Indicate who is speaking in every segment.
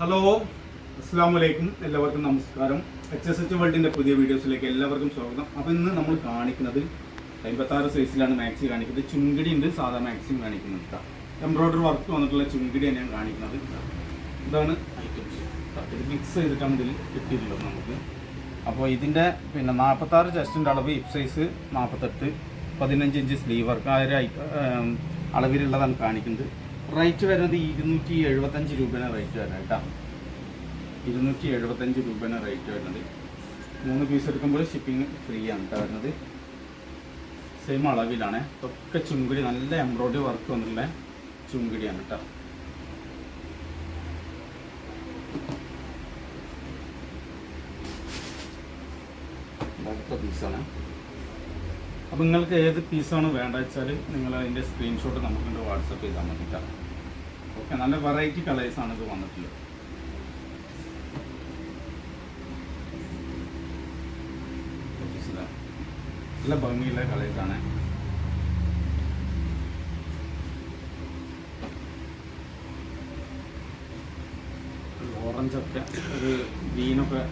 Speaker 1: Hello അസ്സാം വലൈക്കും എല്ലാവർക്കും നമസ്കാരം. എച്ച് എസ് എച്ച് വേൾഡിന്റെ പുതിയ വീഡിയോസിലേക്ക് എല്ലാവർക്കും സ്വാഗതം. അപ്പോൾ ഇന്ന് നമ്മൾ കാണിക്കുന്നത് അമ്പത്താറ് സൈസിലാണ് മാക്സി കാണിക്കുന്നത്. ചുങ്കിടി ഉണ്ട് സാധാ മാക്സിയും കാണിക്കുന്നത് എംബ്രോയിഡറി വർക്ക് വന്നിട്ടുള്ള ചുങ്കിടി തന്നെയാണ് കാണിക്കുന്നത് ഇതാണ് ഐറ്റംസ് ഇത് മിക്സ് ചെയ്തിട്ടാണ് ഇതിൽ കിട്ടിയിട്ടുള്ളത് നമുക്ക്. അപ്പോൾ ഇതിന്റെ പിന്നെ നാൽപ്പത്താറ് ചെസ്റ്റിന്റെ അളവ് ഇപ് സൈസ് നാൽപ്പത്തെട്ട് പതിനഞ്ച് ഇഞ്ച് സ്ലീവ് വർക്ക് ആ ഒരു അളവിലുള്ളതാണ് കാണിക്കുന്നത്. റേറ്റ് വരുന്നത് ഇരുന്നൂറ്റി എഴുപത്തഞ്ച് രൂപയാണ് റേറ്റ് വരുന്നത് കേട്ടോ. ഇരുന്നൂറ്റി എഴുപത്തഞ്ച് രൂപയാണ് റേറ്റ് വരുന്നത് മൂന്ന് പീസ് എടുക്കുമ്പോൾ ഷിപ്പിംഗ് ഫ്രീ ആണ് കേട്ടോ വരുന്നത്. സെയിം അളവിലാണ്. ഒക്കെ ചുങ്കിടി നല്ല എംബ്രോയ്ഡറി വർക്ക് വന്നിട്ടുള്ള ചുങ്കിടിയാണ് കേട്ടോ. അടുത്ത പീസാണ് അപ്പോൾ നിങ്ങൾക്ക് ഏത് പീസാണ് വേണ്ട വെച്ചാൽ നിങ്ങൾ അതിന്റെ സ്ക്രീൻഷോട്ട് നമുക്ക് വാട്സപ്പ് ചെയ്താൽ മതി ഓക്കെ നല്ല വെറൈറ്റി കളേഴ്സാണ് ഇത് വന്നിട്ടുള്ളത്. നല്ല ഭംഗിയുള്ള കളേഴ്സാണ് ഓറഞ്ചൊക്കെ ഒരു ഗ്രീനൊക്കെ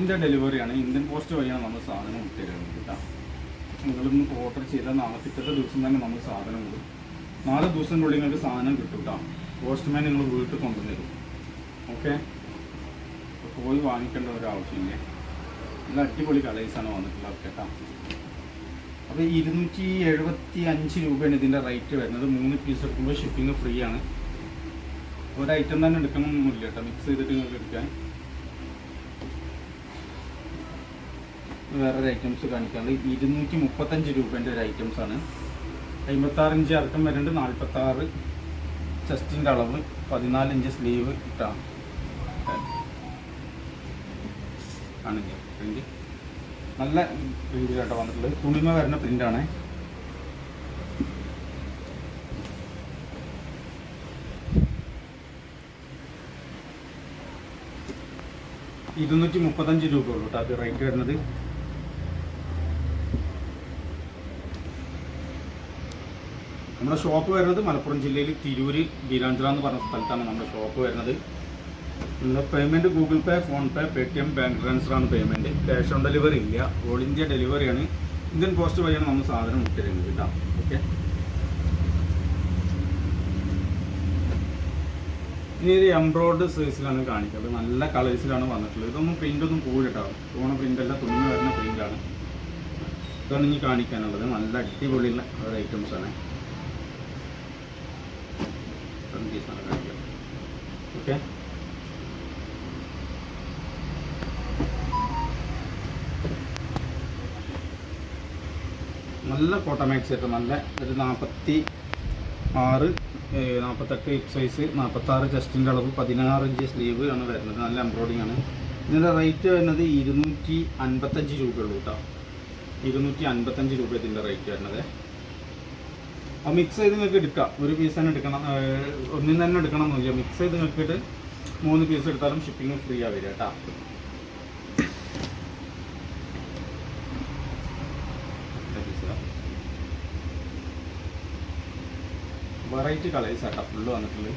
Speaker 1: ഇന്ത്യ ഡെലിവറിയാണ് ഇന്ത്യൻ പോസ്റ്റ് വഴിയാണ് നമ്മൾ സാധനം തരുന്നത് കേട്ടോ. നിങ്ങളൊന്ന് ഓർഡർ ചെയ്താൽ നാളെ പിറ്റത്തെ ദിവസം തന്നെ നമ്മൾ സാധനം കൊടുക്കും നാല് ദിവസത്തിനുള്ളിൽ നിങ്ങൾക്ക് സാധനം കിട്ടും കേട്ടോ. പോസ്റ്റ്മാൻ നിങ്ങൾ വീട്ടിൽ കൊണ്ടുവന്നിരുന്നു ഓക്കെ പോയി വാങ്ങിക്കേണ്ട ഒരു ആവശ്യമില്ല. നല്ല അടിപൊളി കളേഴ്സാണ് വന്നിട്ടുള്ളത് കേട്ടോ. അപ്പോൾ ഇരുന്നൂറ്റി എഴുപത്തി അഞ്ച് രൂപയാണ് ഇതിന്റെ റേറ്റ് വരുന്നത്. മൂന്ന് പീസ് എടുക്കുമ്പോൾ ഷിപ്പിംഗ് ഫ്രീ ആണ്. ഒരു ഐറ്റം തന്നെ എടുക്കണമെന്നൊന്നുമില്ല കേട്ടോ. മിക്സ് ചെയ്തിട്ട് നിങ്ങൾക്ക് എടുക്കാൻ. വേറൊരു ഐറ്റംസ് കാണിക്കാനുള്ളത്. ഇരുന്നൂറ്റി മുപ്പത്തഞ്ച് രൂപേന്റെ ഒരു ഐറ്റംസ് ആണ്. അമ്പത്താറ് ഇഞ്ച് ഇറക്കം വരുന്നുണ്ട് നാൽപ്പത്താറ് ചെസ്റ്റിന്റെ അളവ് പതിനാല് ഇഞ്ച് സ്ലീവ് ഇട്ടാണ് ആണെങ്കിൽ പ്രിന്റ് നല്ല പ്രിന്റിലായിട്ട് വന്നിട്ടുള്ളത്. തുണിമ വരുന്ന പ്രിന്റാണ് ഇരുന്നൂറ്റി മുപ്പത്തഞ്ച് രൂപ ഉള്ളൂ കേട്ടോ. അത് റേറ്റ് വരുന്നത്. നമ്മുടെ ഷോപ്പ് വരുന്നത് മലപ്പുറം ജില്ലയിൽ തിരൂര് ബീരാഞ്ചിറ എന്ന് പറഞ്ഞ സ്ഥലത്താണ് നമ്മുടെ ഷോപ്പ് വരുന്നത്. നമ്മുടെ payment Google pay phone pay Paytm bank transfer ആണ് പേയ്മെന്റ് ക്യാഷ് ഓൺ ഡെലിവറി ഇല്ല. ഓൾ ഇന്ത്യ ഡെലിവറിയാണ് ഇന്ത്യൻ പോസ്റ്റ് വഴിയാണ് നമ്മൾ സാധനം ഇട്ടിരുന്നത് കേട്ടോ. ഓക്കെ ഇനി ഒരു എംബ്രോയ്ഡ് സൈസിലാണ് കാണിക്കുന്നത്. നല്ല കളേഴ്സിലാണ് വന്നിട്ടുള്ളത്. ഇതൊന്നും പ്രിന്റ് ഒന്നും പോയിട്ടോ തോണ പ്രിന്റ് അല്ല തുണി വരുന്ന പ്രിന്റാണ് ഇതാണ് ഇനി കാണിക്കാനുള്ളത്. നല്ല അടിപൊളിയുള്ള ഒരു ഐറ്റംസ് ആണ് ഇത്രയും പീസാണ് കാണിക്കുന്നത് ഓക്കെ. നല്ല കോട്ട മാക്സ് ആയിട്ട് നല്ല ഒരു നാൽപ്പത്തി ആറ് നാൽപ്പത്തെട്ട് ഹിപ്പ് സൈസ് നാൽപ്പത്താറ് ചെസ്റ്റിന്റെ അളവ് പതിനാറ് ഇഞ്ച് സ്ലീവ് ആണ് വരുന്നത്. നല്ല എംബ്രോയിഡിങ് ആണ്. ഇതിന്റെ റേറ്റ് വരുന്നത് ഇരുന്നൂറ്റി അൻപത്തഞ്ച് രൂപയുള്ളൂ കേട്ടോ ഇരുന്നൂറ്റി അൻപത്തഞ്ച് രൂപ ഇതിന്റെ റേറ്റ് വരുന്നത്. മിക്സ് ചെയ്ത് നിങ്ങൾക്ക് എടുക്കാം. ഒരു പീസ് തന്നെ എടുക്കണം. ഒന്നിൽ തന്നെ എടുക്കണം എന്നില്ല മിക്സ് ചെയ്ത് നോക്കിയിട്ട് മൂന്ന് പീസ് എടുത്താലും ഷിപ്പിംഗ് ഫ്രീ ആ വരിക കേട്ടോ വെറൈറ്റി കളേഴ്സ് ആട്ടോ. ഫുള്ള് വന്നിട്ടുള്ളത്.